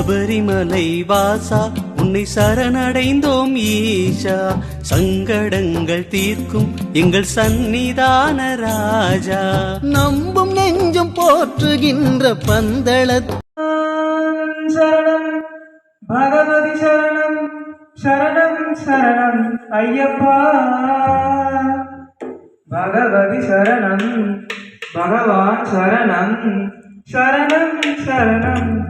சபரிமலை வாசா உன்னை சரணடைந்தோம் ஈஷா. சங்கடங்கள் தீர்க்கும் எங்கள் சந்நிதான ராஜா. நம்பும் நெஞ்சும் போற்றுகின்ற பந்தள சரணம் பகவதி சரணம் சரணம் சரணம் ஐயப்பா. பகவதி சரணம் பகவான் சரணம் சரணம் சரணம்.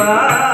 বাবা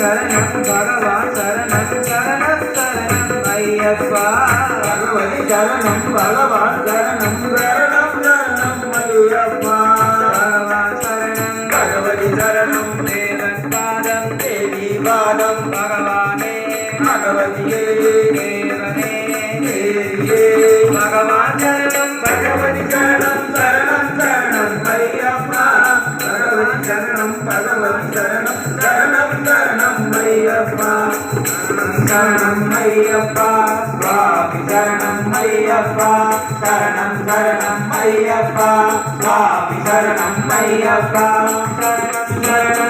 శరణం భగవాన్ శరణం శరణ శరణం అయ్యప్ప భగవతి శరణం భగవాన్ శరణం శరణం అయ్యప్ప స్వామి శరణం అయ్యప్ప శరణం శరణం అయ్యప్ప స్వామి శరణం అయ్యప్ప శరణం